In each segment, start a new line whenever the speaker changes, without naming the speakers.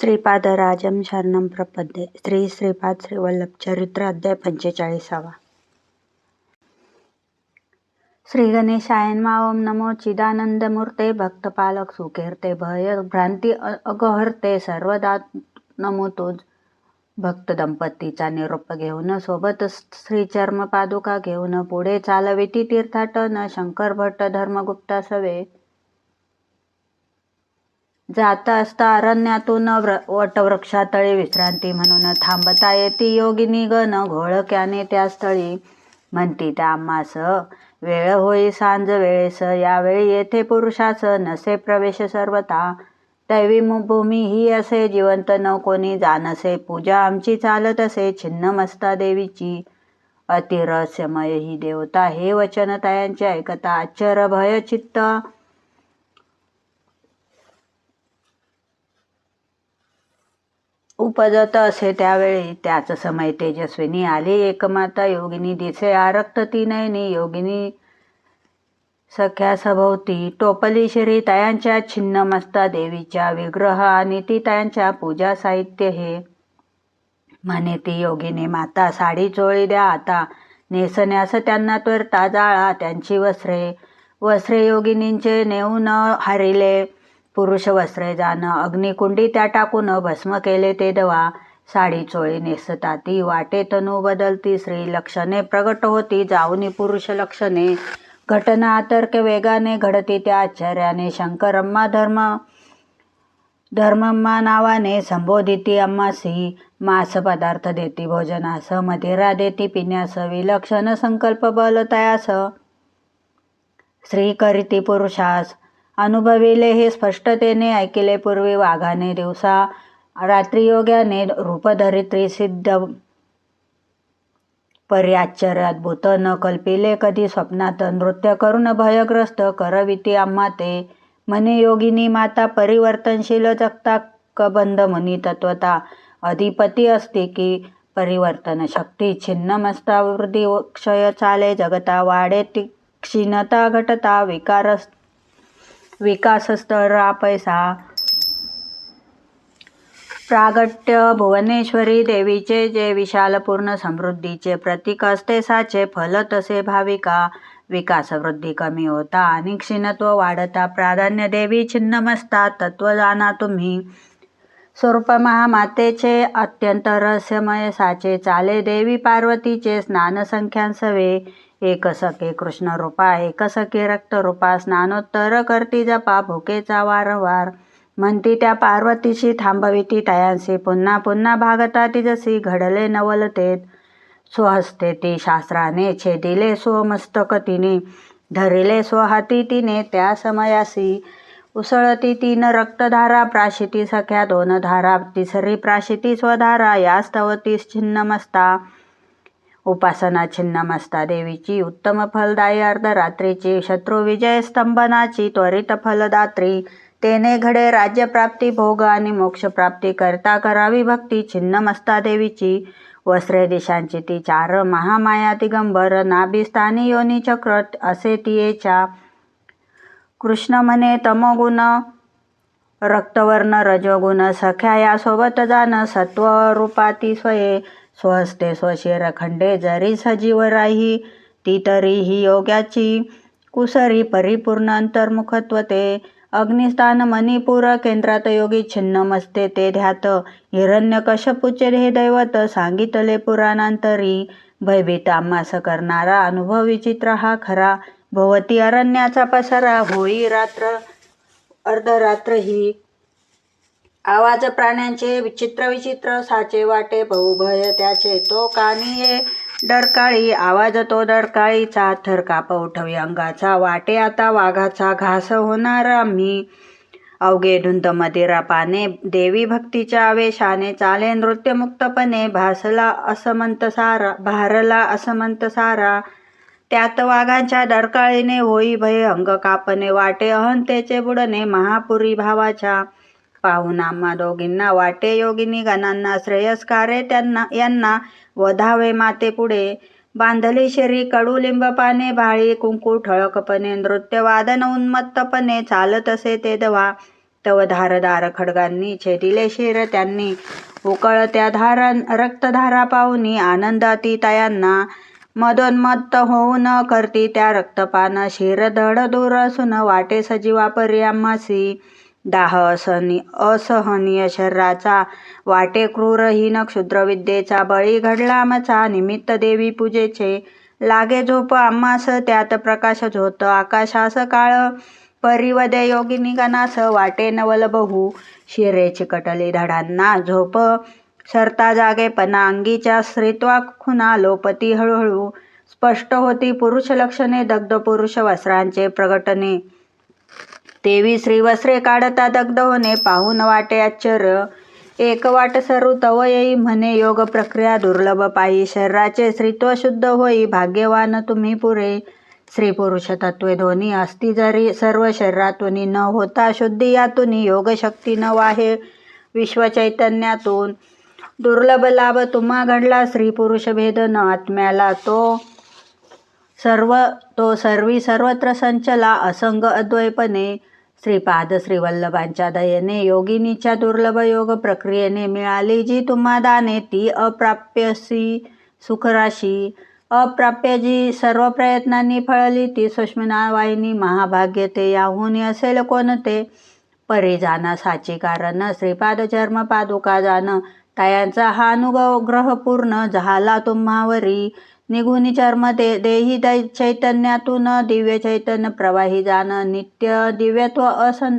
श्रीपादराजं शरणं प्रपद्ये. श्री श्रीपाद श्रीवल्लभ चरित्र अध्याय पंचेचाळीसावा. श्री गणेशाय ओम नमो चिदानंदमूर्ते भक्तपालक सुखेरते भय भ्रांती अगहरते सर्वदा नमो तुझ भक्त दंपतीचा निरोप घेऊन सोबत श्रीचर्म पादुका घेऊन पुढे चालविती तीर्थाटन शंकर भट्ट धर्मगुप्ता सवे. जात असता अरण्यातून व्र- वटवृक्षातळी विश्रांती म्हणून थांबता येती. योगिनी गण घोळक्याने त्या स्थळी म्हणती त्या आम्हास वेळ होई सांज वेळेस. यावेळी येथे पुरुषास नसे प्रवेश सर्वता दैवी भूमी ही असे जिवंत न कोणी जानसे पूजा आमची चालत असे. छिन्न मस्ता देवीची अतिरहस्यमय ही देवता. हे वचन तयांचे ऐकता आश्चर्य भय चित्त उपजत असे त्यावेळी. त्याच समय तेजस्विनी आली. एकमाता योगिनी दिसे आरक्त ती नयनी योगिनी सख्या सभोवती टोपली श्री. तयांच्या छिन्न मस्ता देवीच्या विग्रह आणि ती तयांच्या पूजा साहित्य हे. म्हणे ती योगिनी माता साडी चोळी द्या आता. नेसण्यास त्यांना त्वरता जाळा. त्यांची वस्त्रे वस्त्रे योगिनींचे नेऊन हरिले. पुरुष वस्त्रे जाणं अग्निकुंडी त्या टाकून भस्म केले ते दवा. साडी चोळी नेसता ती वाटे तनू बदलती. स्त्री लक्षणे प्रगट होती जाऊनी पुरुष लक्षणे. घटना आतर्क वेगाने घडती त्या आश्चर्याने. शंकर अम्मा धर्म धर्मम्मा नावाने संबोधिती अम्मासी. मास पदार्थ देती भोजनास मदिरा देती पिण्यास विलक्षण संकल्प बल तयास. स्त्री करीती पुरुषास अनुभविले हे स्पष्टतेने ऐकिले पूर्वी वाघाने दिवसा रात्रियोग्याने रूपधरित्री सिद्ध पर्याश्चर्यात भूत न कल्पिले कधी स्वप्नात नृत्य करून भयग्रस्त करविती आम्हा ते. मने योगिनी माता परिवर्तनशील जगता कबंध मुनी तत्वता. अधिपती असते की परिवर्तन शक्ती छिन्न मस्ता वृद्धी क्षय चाले जगता. वाढे ती क्षीणता घटता विकार विकासस्तरा पैसा. प्रागट्य भुवनेश्वरी देवीचे जे विशाल पूर्ण समृद्धीचे प्रतीक असते साचे फल तसे भाविका. विकास वृद्धी कमी होता आणि क्षीणत्व वाढता प्राधान्य देवी छिन्नमस्ता तत्व जाना तुम्ही. स्वरूप महामातेचे अत्यंत रहस्यमय साचे चाले देवी पार्वतीचे स्नान संख्यांसवे एक सखे कृष्ण रूपा एक सखे रक्तरूपा स्नानोत्तर करती जपा भुकेचा वारंवार. म्हणती त्या पार्वतीशी थांबविती तयांसी पुन्हा पुन्हा भागता तिजसी जशी घडले नवलतेत. स्वहस्ते ती शास्त्राने छेदिले स्वमस्तक तिने धरिले स्वहाती तिने त्या समयासी उसळती तीन रक्तधारा प्राशिती सख्या दोन धारा तिसरी प्राशिती स्वधारा या स्तवती छिन्नमस्ता. उपासना छिन्नमस्ता देवीची उत्तम फलदायी अर्धरात्रीची शत्रू विजय स्तंभनाची त्वरित फलदात्री. तेने घडे राज्यप्राप्ती भोग आणि मोक्षप्राप्ती करता करावी भक्ती छिन्नमस्ता देवीची. वस्त्रे दिशांची ती चार महामाया दिगंबर नाभिस्थानी योनी चक्र असे तियेच्या. कृष्ण म्हणे तमोगुण रक्तवर्ण रजोगुण सख्या यासोबत जाण सत्व रूपाती स्वये. स्वस्ते स्वशिर खंडे जरी सजीव राही ती तरी ही योग्याची. कुसरी परिपूर्ण अंतर्मुखत्वते. अग्निस्थान मणिपूर केंद्रात योगी छिन्न मस्ते ते ध्यात. हिरण्य कशपुचे हे दैवत सांगितले पुराणांतरी. भयभीत आम्हास करणारा अनुभव विचित्र हा खरा. भवती अरण्याचा पसारा होई रात्र अर्धरात्र ही आवाज प्राण्यांचे विचित्र विचित्र साचे वाटे बहुभय त्याचे तो कानी ये. डरकाळी आवाज तो डरकाळीचा थर काप उठवी अंगाचा वाटे आता वाघाचा घास होणार आम्ही. अवघे धुंद मदिरा पाने देवी भक्तीच्या आवेशाने चाले नृत्यमुक्तपणे भासला असमंत सारा भारला असमंत सारा. त्यात वाघांच्या डरकाळीने होई भय अंग कापणे वाटे अहंतेचे बुडणे महापुरी भावाच्या. पाहून आम्हा दोघींना वाटे योगिनी गणांना श्रेयस्कारे त्यांना यांना वधावे माते पुढे बांधली शरी कडू लिंबपाने भाळी कुंकू ठळकपणे नृत्यवादन उन्मत्तपणे चालत असे ते दवा. तव धारदार खडगांनी छेदिले शिर त्यांनी. उकळत्या धारा रक्तधारा पाहुनी आनंदाती तयांना. मदोन्मत्त होऊन करती त्या रक्तपान शिर धड दूर असून वाटे सजीवा परी आम्हासी दाह असहनी असहनीय शरीराचा वाटे क्रूरहीन क्षुद्रविद्येचा बळी घडला मचा निमित्त देवी पूजेचे लागे झोप आम्हास त्यात प्रकाश झोत आकाशास काळ. परिवदे योगिनी गणास वाटे नवल बहु. शिरे चिकटले धडांना झोप. सरता जागेपणा अंगीच्या स्त्रीत्वा खुना लोपती हळूहळू. स्पष्ट होती पुरुष लक्षणे दग्ध पुरुष वस्त्रांचे प्रगटने. देवी श्रीवस्त्रे काढता दग्ध होणे पाहून वाटे आश्चर्य. एक वाट सरू तव येई म्हणे योग प्रक्रिया दुर्लभ पायी शरीराचे स्त्रीत्व शुद्ध होई भाग्यवान तुम्ही पुरे. स्त्री पुरुष तत्वे दोन्ही असती जरी सर्व शरीरातून न होता शुद्धी यातून योग शक्ती न वाहे. विश्व चैतन्यातून दुर्लभ लाभ तुम्हा घडला स्त्री पुरुष भेद न आत्म्याला तो सर्व तो सर्वी सर्वत्र संचला असंग अद्वैपणे. श्रीपाद श्रीवल्लभांच्या दयेने योगिनीच्या दुर्लभ योग प्रक्रियेने मिळाली जी तुम्हा दाने ती अप्राप्यसी सुखराशी. अप्राप्य जी सर्व प्रयत्नांनी फळली ती सुष्मिनावाहिनी महाभाग्य ते याहून असेल कोणते परी जाना साची कारण श्रीपाद चर्म पादुका जाण तयांचा हा अनुग्रह पूर्ण झाला तुम्हावरी. निघुनी चर्म दे देही दै चैतन्यातून दिव्य चैतन्य प्रवाही जाण नित्य दिव्यत्व असं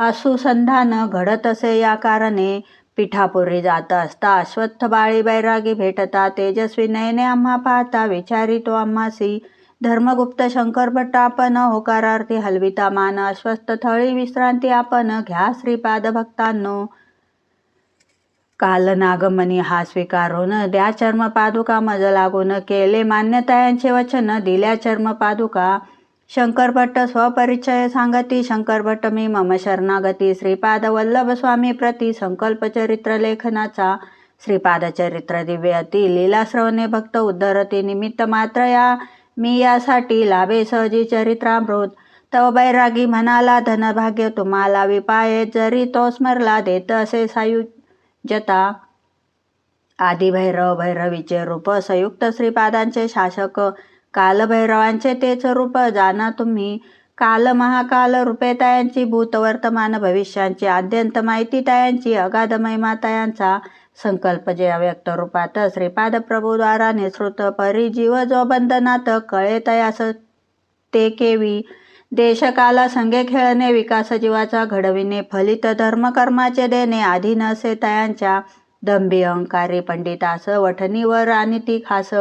असुसंधान घडत असे या कारणे पिठापुरी जात असता. अश्वत्थ बाळी बैरागी भेटता तेजस्वी नयने आम्हा पाहता विचारितो आम्हासी धर्मगुप्त शंकरभट्ट आपण होकारार्थी हलविता मान अश्वस्थ थळी विश्रांती आपण घ्या श्रीपाद भक्तांनो काल नागमनी हा स्वीकारून द्या चर्म पादुका मज लागून केले मान्यतायांचे वचन दिल्या चर्म पादुका शंकरभट्ट स्वपरिचय सांगती शंकरभट्ट मी मम शरणागती. श्रीपाद वल्लभ स्वामी प्रती संकल्प चरित्र लेखनाचा. श्रीपाद चरित्र दिव्य अति लीला श्रवणे भक्त उद्धरती निमित्त मात्र या. मी यासाठी लाभे सहजी चरित्रामृत. तव बैरागी म्हणाला धनभाग्य तुम्हाला विपाये. जरी तो स्मरला देत असे सायुज्यता जता। आदिभैरव भैरवीचे रूप संयुक्त श्रीपादांचे शासक कालभैरवांचे तेच रूप जाणा तुम्ही। काल महाकाल रूपे तयांची भूत वर्तमान भविष्यांची आद्यंत माहिती तयांची अगाध महिमा तयांचा। संकल्प जे अव्यक्त रूपात श्रीपाद प्रभूद्वारा निसृत परिजीव जो बंधनात कळे तयास ते केवी। देशकाला संगे खेळणे विकास जीवाचा घडविणे फलित धर्मकर्माचे देणे आधी नसे तयांच्या दंभी अहंकारी पंडितास वठणीवर आणि ती खास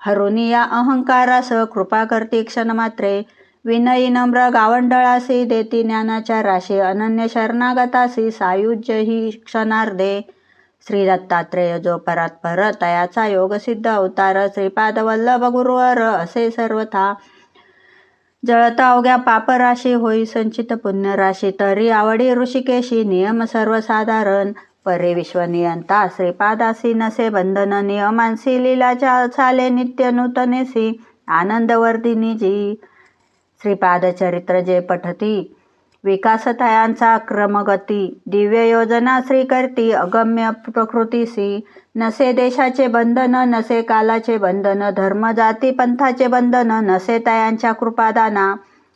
हरुनी या अहंकारास कृपा करती क्षणमात्रे. विनयी नम्र गावंडळासी देती ज्ञानाच्या राशी अनन्य शरणागतासी सायुज्य ही क्षणार्धे. श्री दत्तात्रेय जो परात्पर तयाचा योगसिद्ध अवतार श्रीपाद वल्लभ गुरुवर असे सर्वथा जळता अवघ्या पापराशी होई संचित पुण्यराशी. तरी आवडी ऋषिकेशी नियम सर्वसाधारण. परे विश्वनियंता श्रीपादासी नसे बंधन नियमांसी लीलाच्या चाले नित्य नूतनेसी. आनंदवर्धिनी जी श्रीपाद चरित्र जे पठती. विकासतयांचा क्रमगती दिव्य योजना श्रीकर्ती अगम्य प्रकृतीसी नसे देशाचे बंधन नसे कालाचे बंधन धर्म जाती पंथाचे बंधन नसे तयांच्या कृपादाना.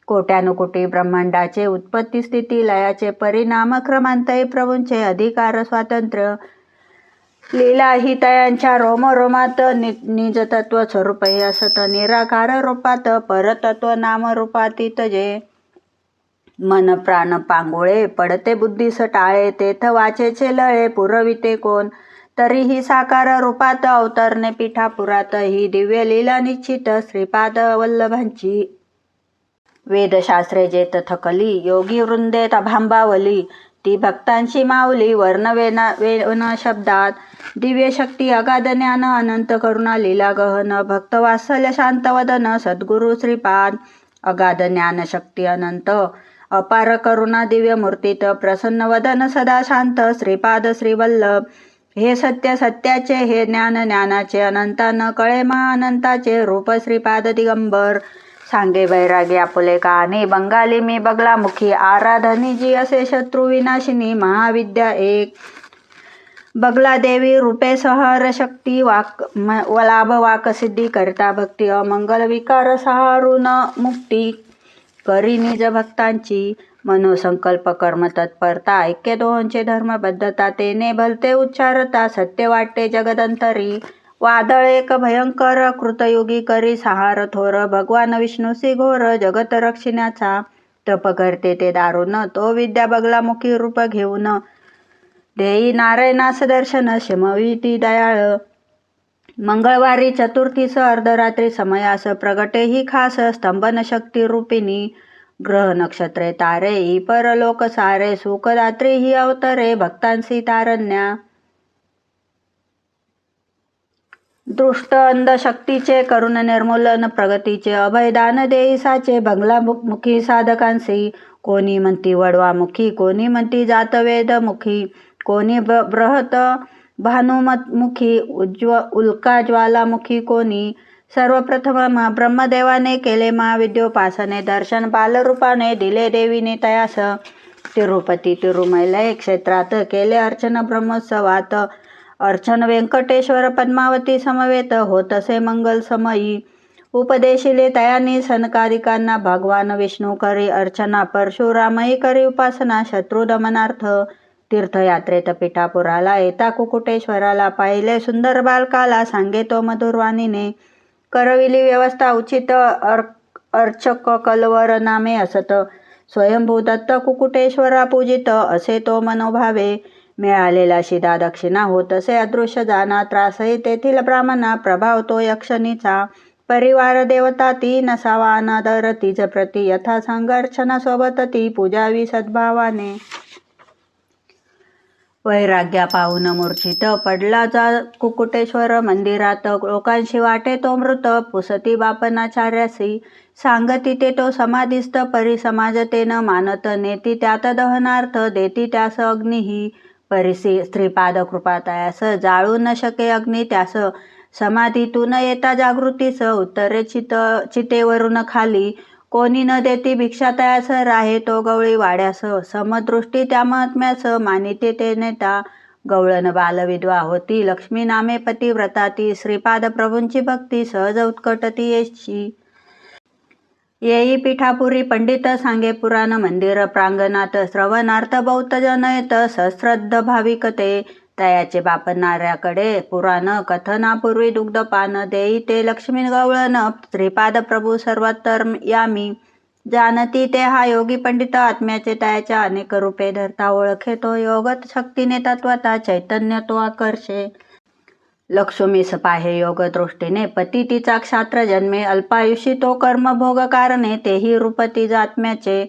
कोट्यानुकोटी ब्रह्मांडाचे उत्पत्ती स्थिती लयाचे परिणाम क्रमांतही प्रभूंचे अधिकार स्वातंत्र्य. लीला ही तयांच्या रोमरोमात नि निजतत्व स्वरूप असत. निराकार रूपात परतत्व नामरूपातीत जे मन प्राण पांगोळे पडते बुद्धीस टाळे तेथ वाचेचे लळे पुरविते कोण? तरीही साकार रूपात अवतरणे पिठापुरात ही दिव्य लीला निश्चित श्रीपाद वल्लभांची. वेदशास्त्रे जेत थकली योगी वृंदे तभांबावली ती भक्तांशी माऊली वर्णवेना वेन शब्दात. दिव्य शक्ती अगाध ज्ञान अनंत करुणा लीला गहन भक्त वात्सल्य शांत वदन सद्गुरु श्रीपाद. अगाध ज्ञान शक्ती अनंत अपार करुणा दिव्य मूर्तीत प्रसन्न वदन सदा शांत श्रीपाद श्रीवल्लभ. हे सत्य सत्याचे हे ज्ञान ज्ञानाचे अनंतान कळे महाअनंताचे रूप श्रीपाद दिगंबर. सांगे बैरागी आपुले कहाणी बंगाली मी बगलामुखी आराधनी जी असे शत्रू विनाशिनी महाविद्या एक. बगला देवी रूपे सहर शक्ती वाक म- लाभ वाक सिद्धी करता भक्ती अमंगल विकार सहारून मुक्ती. करी निज भक्तांची मनोसंकल्प कर्म तत्परता. ऐक्य दोहोंचे धर्मबद्धता तेने भलते उच्चारता सत्य वाटते जगदंतरी. वादळ एक भयंकर कृतयुगी करी सहार थोर. भगवान विष्णूसी घोर जगत रक्षिण्याचा. तप करते ते दारुण तो विद्या बगलामुखी रूप घेऊन. देई नारायणास दर्शन शमविती दयाळ. मंगळवारी चतुर्थीस अर्धरात्री समयास प्रगटे ही खास स्तंभनशक्ती रूपिणी ग्रह नक्षत्रे तारे ही परलोक सारे सुखदात्री ही अवतरे भक्तांसी तारण्या. दृष्ट अंध शक्तीचे करुण निर्मूलन प्रगतीचे अभयदान देई साचे बंगलामुखी साधकांसी. कोणी म्हणती वडवामुखी कोणी म्हणती जातवेदमुखी. कोणी ब्रहत भानुमतमुखी उज्ज्व उल्का ज्वालामुखी कोणी? सर्वप्रथम ब्रह्मदेवाने केले महाविद्योपासने दर्शन बालरूपाने दिले देवीने तयास. तिरुपती तिरुमलय क्षेत्रात केले अर्चन ब्रह्मोत्सवात. अर्चन व्यंकटेश्वर पद्मावती समवेत होतसे मंगल समयी उपदेशिले तयानी सनकारिकांना भगवान विष्णू करी अर्चना परशुरामयी करी उपासना शत्रुदमनार्थ. तीर्थयात्रेत पिठापुराला येता कुकुटेश्वराला पाहिले सुंदर बालकाला सांगे तो मधुरवाणीने. करविली व्यवस्था उचित अर अर्चक कलवर नामे असत. स्वयंभू दत्त कुकुटेश्वरा पूजित असे तो मनोभावे. मिळालेला शिदा दक्षिणा होत असे अदृश्य जाना त्रासही तेथील ब्राह्मणा प्रभाव तो यक्षणीचा. परिवार देवता ती नसावा अनादर तिज प्रती यथा संघर्षणासोबत ती पूजावी सद्भावाने. वैराग्या पाहून मूर्छित पडला जा. कुकुटेश्वर मंदिरात लोकांशी वाटे तो मृत. पुसती बापनाचार्यासी सांगती ते तो समाधिस्थ. परिसमाजतेनं मानत नेती त्यात दहनार्थ देती त्यास अग्निही. परिसी स्त्रीपाद कृपातयास जाळू न शके अग्नी त्यास समाधीतून येता जागृतीस. उत्तरे चित चितेवरून खाली कोणी न देती भिक्षा तयास राहे तो गवळी वाड्यास समदृष्टी त्या महात्म्यास मानिते ते नेता. गवळण बालविधवा होती. लक्ष्मी नामे पती ती श्रीपाद प्रभूंची भक्ती. सहज उत्कटती येशी. येई पिठापुरी पंडित सांगे पुराण मंदिर प्रांगणात. श्रवणार्थ बौद्ध जन येत सहस्रद्ध भाविकते. तयाचे बापणाऱ्याकडे पुराण कथनापूर्वी दुग्धपान देई ते लक्ष्मी गवळण श्रीपाद प्रभू सर्वतर यामी. जानती ते हा योगी पंडित आत्म्याचे तयाच्या अनेक रूपे धरता ओळखे तो योगत शक्तीने तत्वता चैतन्य तो आकर्षे. लक्ष्मीस पाहे योग दृष्टीने पती तिचा क्षात्र जन्मे अल्पायुषी तो कर्मभोग कारणे तेही रूप तिज आत्म्याचे.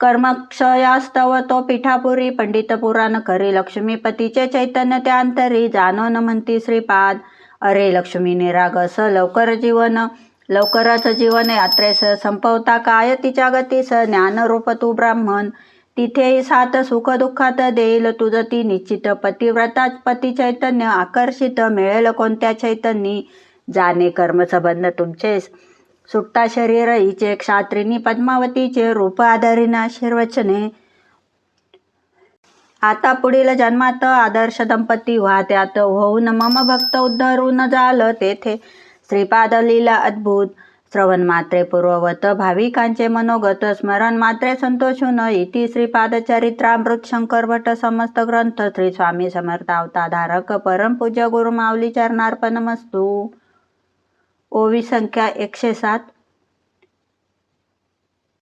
कर्मक्षयास्तव तो पिठापुरी पंडित पुराण करी लक्ष्मीपतीचे चैतन्य त्या अंतरी जाणो न म्हणती श्रीपाद अरे लक्ष्मी निरागस लवकर जीवन लवकरच जीवन यात्रेस संपवता काय तिच्या गतीस ज्ञानरूप तू ब्राह्मण. तिथेही सात सुख दुःखात देईल तुझ ती निश्चित पतिव्रता पती चैतन्य आकर्षित मिळेल कोणत्या चैतन्य? जाणे कर्मसंबंध तुमचे सुट्टा शरीर हिचे क्षात्रिणी पद्मावतीचे रूप आधारीना आशीर्वचने. आता पुढील जन्मात आदर्श दंपती व्हा त्यात होऊन मम भक्त उद्धरून जाल तेथे. श्रीपाद लीला अद्भुत. श्रवण मात्रे पूर्ववत. भाविकांचे मनोगत. स्मरण मात्रे संतोषून. इति श्रीपाद चरित्रामृत शंकर भट समस्त ग्रंथ. श्री स्वामी समर्थ अवताधारक. परमपूज्य गुरु माऊली चरणार्पण मस्तू. ओवी संख्या एकशे सात.